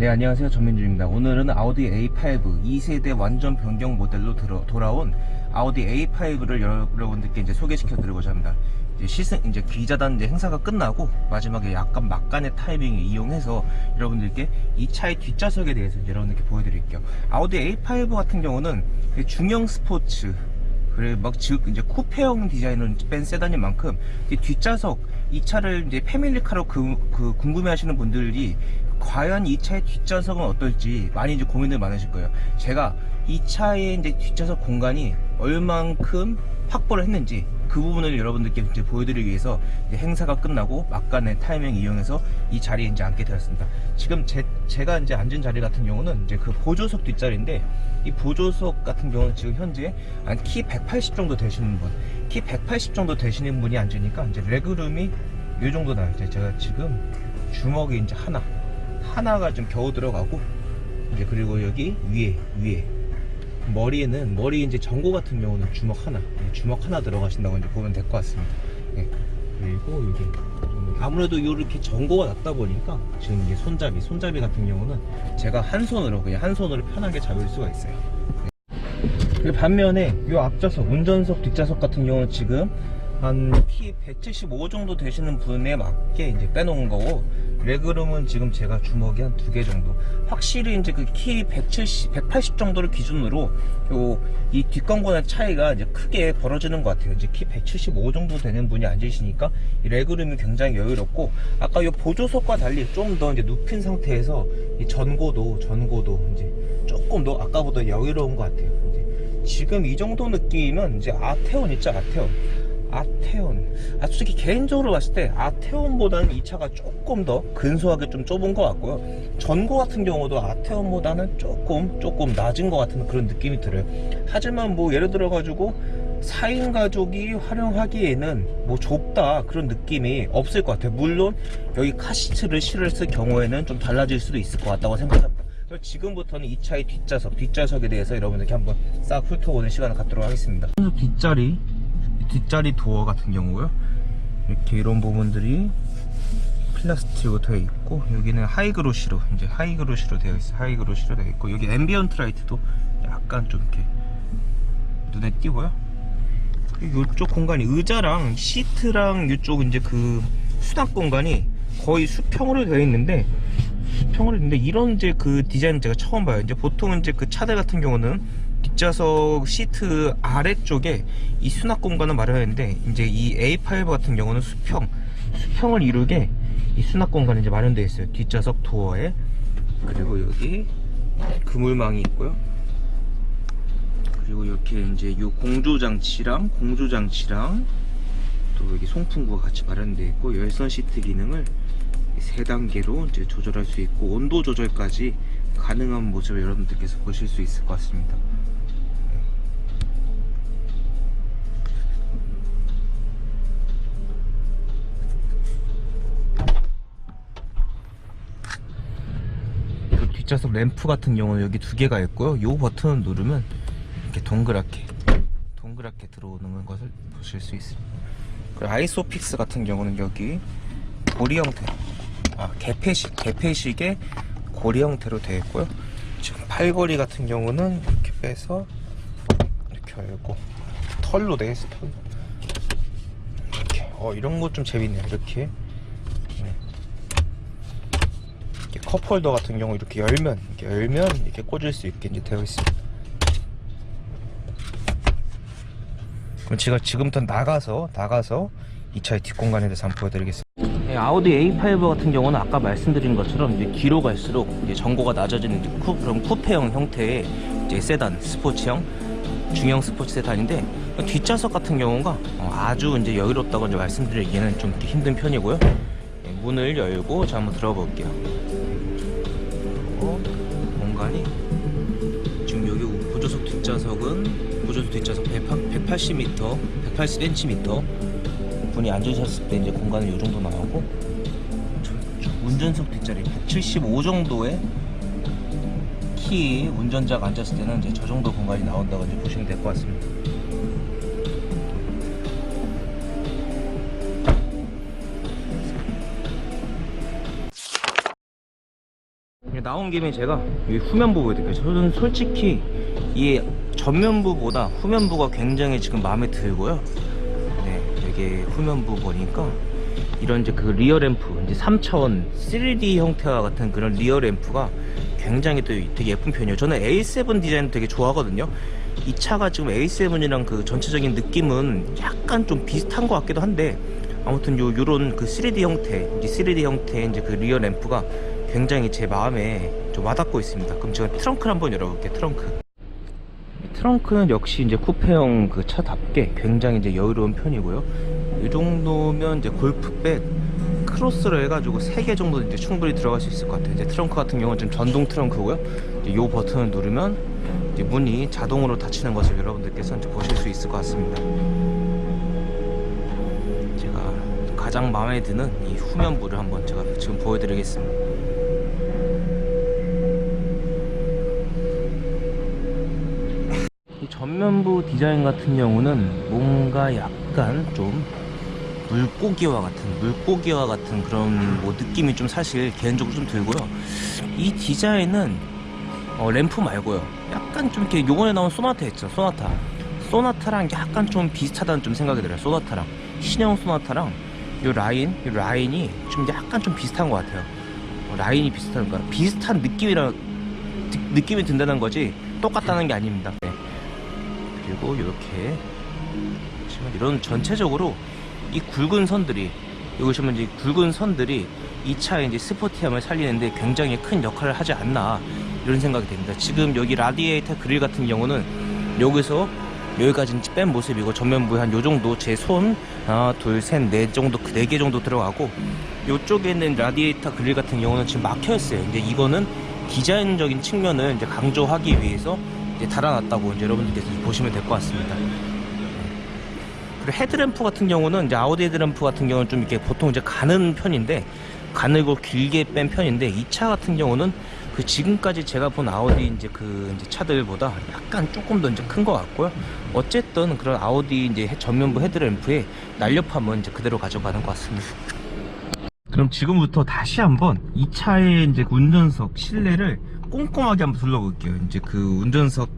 네 안녕하세요. 전민주입니다. 오늘은 아우디 A5 2세대 완전 변경 모델로 들어, 돌아온 아우디 A5를 여러분들께 이제 소개시켜 드리고자 합니다. 이제 시승 이제 기자단 이제 행사가 끝나고 마지막에 약간 막간의 타이밍을 이용해서 여러분들께 이 차의 뒷좌석에 대해서 여러분들께 보여드릴게요. 아우디 A5 같은 경우는 중형 스포츠 그래 막즉 이제 쿠페형 디자인을 뺀 세단인 만큼 이 뒷좌석 이 차를 이제 패밀리카로 그, 그 궁금해하시는 분들이 과연 이 차의 뒷좌석은 어떨지 많이 이제 고민을 많으실 거예요. 제가 이 차의 이제 뒷좌석 공간이 얼만큼 확보를 했는지 그 부분을 여러분들께 이제 보여드리기 위해서 이제 행사가 끝나고 막간의 타이밍 이용해서 이 자리에 이제 앉게 되었습니다. 지금 제, 제가 이제 앉은 자리 같은 경우는 이제 그 보조석 뒷자리인데 이 보조석 같은 경우는 지금 현재 한 키 180 정도 되시는 분, 키 180 정도 되시는 분이 앉으니까 이제 레그룸이 이 정도 나요. 이제 제가 지금 주먹이 이제 하나, 하나가 좀 겨우 들어가고 이제 그리고 여기 위에 위에 머리에는 머리 이제 전고 같은 경우는 주먹 하나, 예, 주먹 하나 들어가신다고 이제 보면 될 것 같습니다. 예. 그리고 이게 아무래도 이렇게 전고가 낮다 보니까 지금 이게 손잡이, 손잡이 같은 경우는 제가 한 손으로 그냥 한 손으로 편하게 잡을 수가 있어요. 그 반면에 이 앞좌석, 운전석, 뒷좌석 같은 경우는 지금 한 키 175 정도 되시는 분에 맞게 이제 빼놓은 거고 레그룸은 지금 제가 주먹이 한 두 개 정도. 확실히 이제 그 키 170, 180 정도를 기준으로 요이 뒷광고의 차이가 이제 크게 벌어지는 것 같아요. 이제 키 175 정도 되는 분이 앉으시니까 이 레그룸이 굉장히 여유롭고 아까 요 보조석과 달리 좀 더 이제 눕힌 상태에서 이 전고도 전고도 이제 조금 더 아까보다 여유로운 것 같아요. 지금 이 정도 느낌이면 이제 아테온 있죠 아테온 아테온. 아 솔직히 개인적으로 봤을 때 아테온보다는 이 차가 조금 더 근소하게 좀 좁은 것 같고요. 전고 같은 경우도 아테온보다는 조금 조금 낮은 것 같은 그런 느낌이 들어요. 하지만 뭐 예를 들어 가지고 4인 가족이 활용하기에는 뭐 좁다 그런 느낌이 없을 것 같아요. 물론 여기 카시트를 실었을 경우에는 좀 달라질 수도 있을 것 같다고 생각합니다. 그래서 지금부터는 이 차의 뒷좌석 뒷좌석에 대해서 여러분들께 한번 싹 훑어보는 시간을 갖도록 하겠습니다. 뒷자리 뒷자리 도어 같은 경우요. 이렇게 이런 부분들이 플라스틱으로 되어 있고 여기는 하이그로시로 이제 하이그로시로 되어 있어 요 하이그로시로 되어 있고 여기 앰비언트 라이트도 약간 좀 이렇게 눈에 띄고요. 이쪽 공간이 의자랑 시트랑 이쪽 이제 그 수납 공간이 거의 수평으로 되어 있는데 수평으로 있는데 이런 이제 그 디자인 제가 처음 봐요. 이제 보통 이제 그 차들 같은 경우는 뒷좌석 시트 아래쪽에 이 수납 공간을 마련했는데 이제 이 A5 같은 경우는 수평 수평을 이루게 이 수납 공간이 이제 마련되어 있어요. 뒷좌석 도어에. 그리고 여기 그물망이 있고요. 그리고 이렇게 이제 이 공조 장치랑 공조 장치랑 또 여기 송풍구가 같이 마련되어 있고 열선 시트 기능을 세 단계로 이제 조절할 수 있고 온도 조절까지 가능한 모습을 여러분들께서 보실 수 있을 것 같습니다. 뒷좌석 램프 같은 경우는 여기 두 개가 있고요. 이 버튼을 누르면 이렇게 동그랗게 동그랗게 들어오는 것을 보실 수 있습니다. 아이소픽스 같은 경우는 여기 고리 형태, 아 개폐식 개폐식의 고리 형태로 되어 있고요. 지금 팔걸이 같은 경우는 이렇게 빼서 이렇게 열고 털로 되어 있어 털. 이렇게 어 이런 거 좀 재밌네요. 이렇게 네. 이렇게 컵홀더 같은 경우 이렇게 열면 이렇게 열면 이렇게 꽂을 수 있게 이제 되어 있습니다. 그럼 제가 지금부터 나가서 나가서 이 차의 뒷공간에 대해서 한번 보여드리겠습니다. 네, 아우디 A5 같은 경우는 아까 말씀드린 것처럼 이제 뒤로 갈수록 이제 전고가 낮아지는 쿠, 그런 쿠페형 형태의 이제 세단, 스포츠형, 중형 스포츠 세단인데 뒷좌석 같은 경우가 어, 아주 이제 여유롭다고 이제 말씀드리기에는 좀 힘든 편이고요. 네, 문을 열고 자 한번 들어가 볼게요. 공간이 지금 여기 보조석 뒷좌석은 보조석 뒷좌석 180m, 180cm 분이 앉으셨을 때 이제 공간은 이 정도 나오고 운전석 뒷자리 175 정도의 키 운전자가 앉았을 때는 이제 저 정도 공간이 나온다고 이제 보시면 될 것 같습니다. 나온 김에 제가 이 후면부 보여드릴게요. 저는 솔직히 이 전면부보다 후면부가 굉장히 지금 마음에 들고요. 네, 이게 후면부 보니까 이런 이제 그 리어 램프, 이제 3차원 3D 형태와 같은 그런 리어 램프가 굉장히 또 되게 예쁜 편이에요. 저는 A7 디자인 되게 좋아하거든요. 이 차가 지금 A7이랑 그 전체적인 느낌은 약간 좀 비슷한 것 같기도 한데 아무튼 요 요런 그 3D 형태, 이제 3D 형태 이제 그 리어 램프가 굉장히 제 마음에 좀 와닿고 있습니다. 그럼 제가 트렁크를 한번 열어볼게요. 트렁크. 트렁크는 역시 이제 쿠페형 그 차답게 굉장히 이제 여유로운 편이고요. 이 정도면 이제 골프백 크로스로 해가지고 3개 정도 이제 충분히 들어갈 수 있을 것 같아요. 이제 트렁크 같은 경우는 지금 전동 트렁크고요. 이제 요 버튼을 누르면 이제 문이 자동으로 닫히는 것을 여러분들께서 이제 보실 수 있을 것 같습니다. 제가 가장 마음에 드는 이 후면부를 한번 제가 지금 보여드리겠습니다. 전면부 디자인 같은 경우는 뭔가 약간 좀 물고기와 같은 물고기와 같은 그런 뭐 느낌이 좀 사실 개인적으로 좀 들고요. 이 디자인은 어, 램프 말고요. 약간 좀 이렇게 요번에 나온 소나타 있죠. 소나타. 소나타랑 약간 좀 비슷하다는 좀 생각이 들어요. 소나타랑 신형 소나타랑 요 라인, 요 라인이 좀 약간 좀 비슷한 것 같아요. 어, 라인이 비슷한 거 비슷한 느낌이라 느- 느낌이 든다는 거지 똑같다는 게 아닙니다. 네. 그리고 이렇게 보시면 이런 전체적으로 이 굵은 선들이 여기 보시면 이제 굵은 선들이 이 차의 이제 스포티함을 살리는데 굉장히 큰 역할을 하지 않나 이런 생각이 됩니다. 지금 여기 라디에이터 그릴 같은 경우는 여기서 여기까지 뺀 모습이고 전면부에 한 요 정도 제 손 하나 둘셋넷 정도 네 개 정도 들어가고 요쪽에 있는 라디에이터 그릴 같은 경우는 지금 막혀 있어요. 이제 이거는 디자인적인 측면을 이제 강조하기 위해서 이제 달아놨다고 이제 여러분들께서 보시면 될 것 같습니다. 그리고 헤드램프 같은 경우는 이제 아우디 헤드램프 같은 경우는 좀 이렇게 보통 이제 가는 편인데 가늘고 길게 뺀 편인데 이 차 같은 경우는 그 지금까지 제가 본 아우디 이제 그 이제 차들보다 약간 조금 더 이제 큰 것 같고요. 어쨌든 그런 아우디 이제 헤- 전면부 헤드램프의 날렵함은 이제 그대로 가져가는 것 같습니다. 그럼 지금부터 다시 한번 이 차의 이제 그 운전석 실내를 꼼꼼하게 한번 둘러볼게요. 이제 그 운전석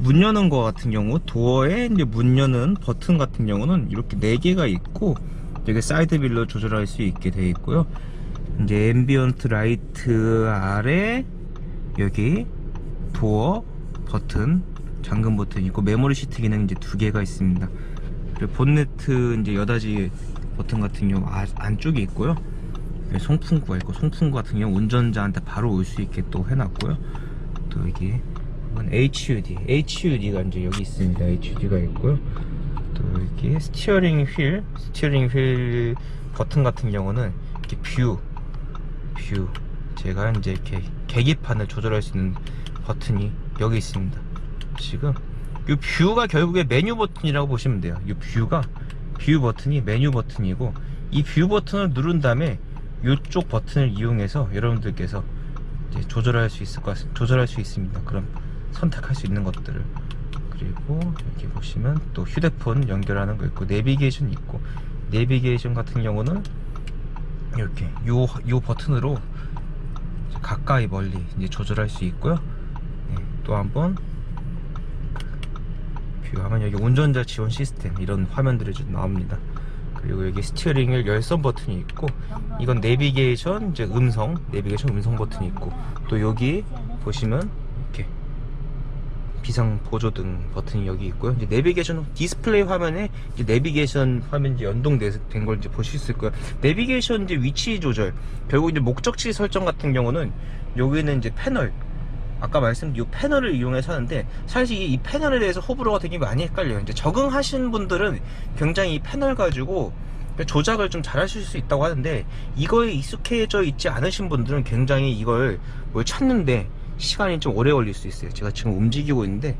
문 여는 거 같은 경우 도어에 이제 문 여는 버튼 같은 경우는 이렇게 네 개가 있고 여기 사이드 빌로 조절할 수 있게 되어 있고요. 이제 앰비언트 라이트 아래 여기 도어 버튼 잠금 버튼 있고 메모리 시트 기능 이제 두 개가 있습니다. 그리고 본네트 이제 여닫이 버튼 같은 경우 아- 안쪽에 있고요. 여기 송풍구가 있고 송풍구 같은 경우 운전자한테 바로 올 수 있게 또 해놨고요. 또 여기 이건 HUD, HUD가 이제 여기 있습니다. HUD가 있고요. 또 여기 스티어링 휠, 스티어링 휠 버튼 같은 경우는 이렇게 뷰, 뷰. 제가 이제 이렇게 계기판을 조절할 수 있는 버튼이 여기 있습니다. 지금 이 뷰가 결국에 메뉴 버튼이라고 보시면 돼요. 이 뷰가 뷰 버튼이 메뉴 버튼이고 이 뷰 버튼을 누른 다음에 이쪽 버튼을 이용해서 여러분들께서 조절할 수 있을 것 같, 조절할 수 있습니다. 그럼 선택할 수 있는 것들을 그리고 여기 보시면 또 휴대폰 연결하는 거 있고 내비게이션 있고 내비게이션 같은 경우는 이렇게 요, 요 버튼으로 가까이 멀리 이제 조절할 수 있고요. 네, 또 한번 뷰 하면 여기 운전자 지원 시스템 이런 화면들이 좀 나옵니다. 그리고 여기 스티어링 휠 열선 버튼이 있고 이건 내비게이션 이제 음성 내비게이션 음성 버튼이 있고 또 여기 보시면 이렇게 비상 보조등 버튼이 여기 있고요. 이제 내비게이션 디스플레이 화면에 이제 내비게이션 화면 이제 연동된 걸 이제 보실 수 있고요. 내비게이션 이제 위치 조절 결국 이제 목적지 설정 같은 경우는 여기는 이제 패널 아까 말씀드린 이 패널을 이용해서 하는데 사실 이 패널에 대해서 호불호가 되게 많이 헷갈려요. 이제 적응하신 분들은 굉장히 이 패널 가지고 조작을 좀 잘 하실 수 있다고 하는데 이거에 익숙해져 있지 않으신 분들은 굉장히 이걸 뭘 찾는데 시간이 좀 오래 걸릴 수 있어요. 제가 지금 움직이고 있는데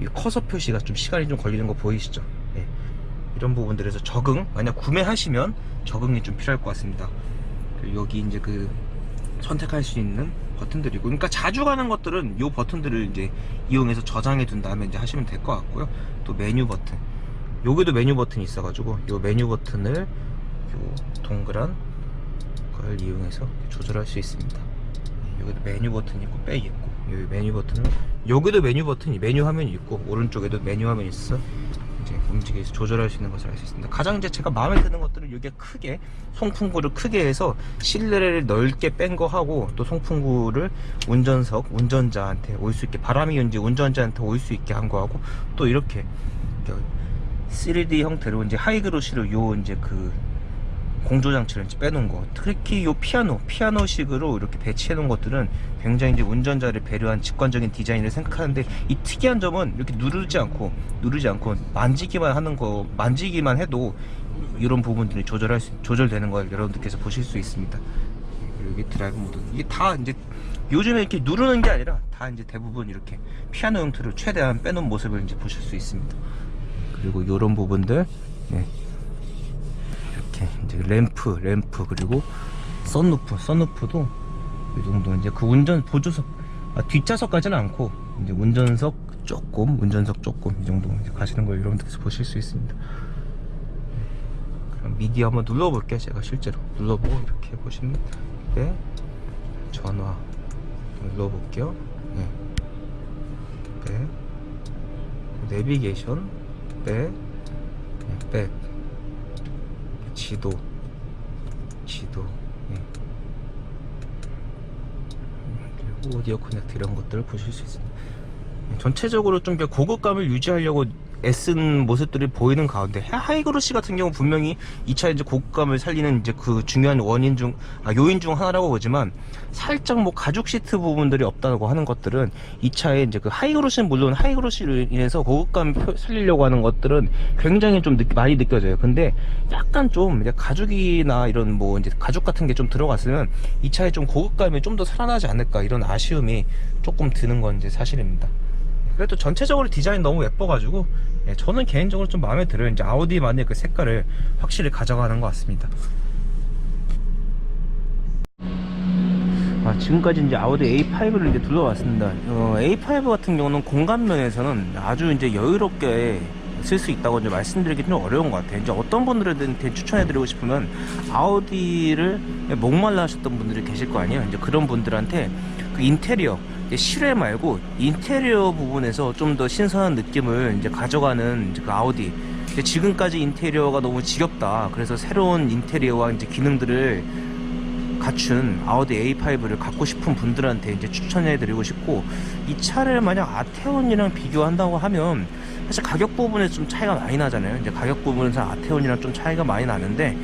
이 커서 표시가 좀 시간이 좀 걸리는 거 보이시죠? 네. 이런 부분들에서 적응 만약 구매하시면 적응이 좀 필요할 것 같습니다. 여기 이제 그 선택할 수 있는 버튼들이고. 그러니까 자주 가는 것들은 이 버튼들을 이제 이용해서 저장해 둔 다음에 이제 하시면 될 것 같고요. 또 메뉴 버튼. 여기도 메뉴 버튼이 있어 가지고 이 메뉴 버튼을 요 동그란 걸 이용해서 조절할 수 있습니다. 여기도 메뉴 버튼 있고 백 있고 여기 메뉴 버튼은 여기도 메뉴 버튼이 메뉴 화면이 있고 오른쪽에도 메뉴 화면이 있어 이제 움직여서 조절할 수 있는 것을 알 수 있습니다. 가장 이제 제가 마음에 드는 것들은 이게 크게 송풍구를 크게 해서 실내를 넓게 뺀 거 하고 또 송풍구를 운전석 운전자한테 올 수 있게 바람이 이제 운전자한테 올 수 있게 한 거 하고 또 이렇게 3D 형태로 이제 하이그로시로 요 이제 그 공조 장치를 빼놓은 거 특히 요 피아노 피아노식으로 이렇게 배치해 놓은 것들은 굉장히 이제 운전자를 배려한 직관적인 디자인을 생각하는데 이 특이한 점은 이렇게 누르지 않고 누르지 않고 만지기만 하는 거 만지기만 해도 이런 부분들이 조절할 수 조절되는 걸 여러분들께서 보실 수 있습니다. 여기 드라이브 모드 이게 다 이제 요즘에 이렇게 누르는 게 아니라 다 이제 대부분 이렇게 피아노 형태로 최대한 빼놓은 모습을 이제 보실 수 있습니다. 그리고 이런 부분들 예. 이렇게 이제 램프, 램프 그리고 썬루프, 썬루프도 이 정도 이제 그 운전 보조석 아, 뒷좌석까지는 않고 이제 운전석 조금, 운전석 조금 이 정도 가시는 걸 여러분들께서 보실 수 있습니다. 그럼 미디 한번 눌러볼게요. 제가 실제로 눌러보고 이렇게 보시면 네 전화 눌러볼게요. 네. 네. 내비게이션 백, 네, 백, 지도, 지도, 예. 오디오 커넥트 이런 것들을 보실 수 있습니다. 예, 전체적으로 좀 고급감을 유지하려고 애쓴 모습들이 보이는 가운데 하- 하이그로시 같은 경우 분명히 이 차의 이제 고급감을 살리는 이제 그 중요한 원인 중 아, 요인 중 하나라고 보지만 살짝 뭐 가죽 시트 부분들이 없다고 하는 것들은 이 차의 이제 그 하이그로시는 물론 하이그로시로 인해서 고급감 표- 살리려고 하는 것들은 굉장히 좀 느- 많이 느껴져요. 근데 약간 좀 이제 가죽이나 이런 뭐 이제 가죽 같은 게 좀 들어갔으면 이 차의 좀 고급감이 좀 더 살아나지 않을까 이런 아쉬움이 조금 드는 건 이제 사실입니다. 그래도 전체적으로 디자인 너무 예뻐가지고 예, 저는 개인적으로 좀 마음에 들어요. 이제 아우디만의 그 색깔을 확실히 가져가는 것 같습니다. 아, 지금까지 이제 아우디 A5를 이제 둘러왔습니다. 어, A5 같은 경우는 공간 면에서는 아주 이제 여유롭게 쓸 수 있다고 이제 말씀드리기 좀 어려운 것 같아요. 이제 어떤 분들한테 추천해드리고 싶으면 아우디를 목말라 하셨던 분들이 계실 거 아니에요. 이제 그런 분들한테 그 인테리어 실외 말고 인테리어 부분에서 좀 더 신선한 느낌을 이제 가져가는 이제 그 아우디. 지금까지 인테리어가 너무 지겹다. 그래서 새로운 인테리어와 이제 기능들을 갖춘 아우디 A5를 갖고 싶은 분들한테 이제 추천해드리고 싶고 이 차를 만약 아테온이랑 비교한다고 하면 사실 가격 부분에 좀 차이가 많이 나잖아요. 이제 가격 부분에서 아테온이랑 좀 차이가 많이 나는데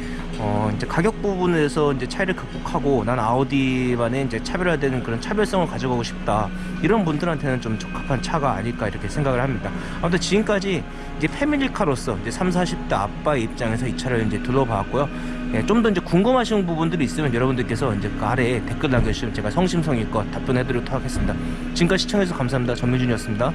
어 이제 가격 부분에서 이제 차이를 극복하고 난 아우디만의 이제 차별화되는 그런 차별성을 가져가고 싶다 이런 분들한테는 좀 적합한 차가 아닐까 이렇게 생각을 합니다. 아무튼 지금까지 이제 패밀리카로서 이제 3, 40대 아빠의 입장에서 이 차를 이제 둘러봤고요. 예, 좀 더 이제 궁금하신 부분들이 있으면 여러분들께서 이제 그 아래에 댓글 남겨주시면 제가 성심성의껏 답변해드리도록 하겠습니다. 지금까지 시청해주셔서 감사합니다. 전민준이었습니다.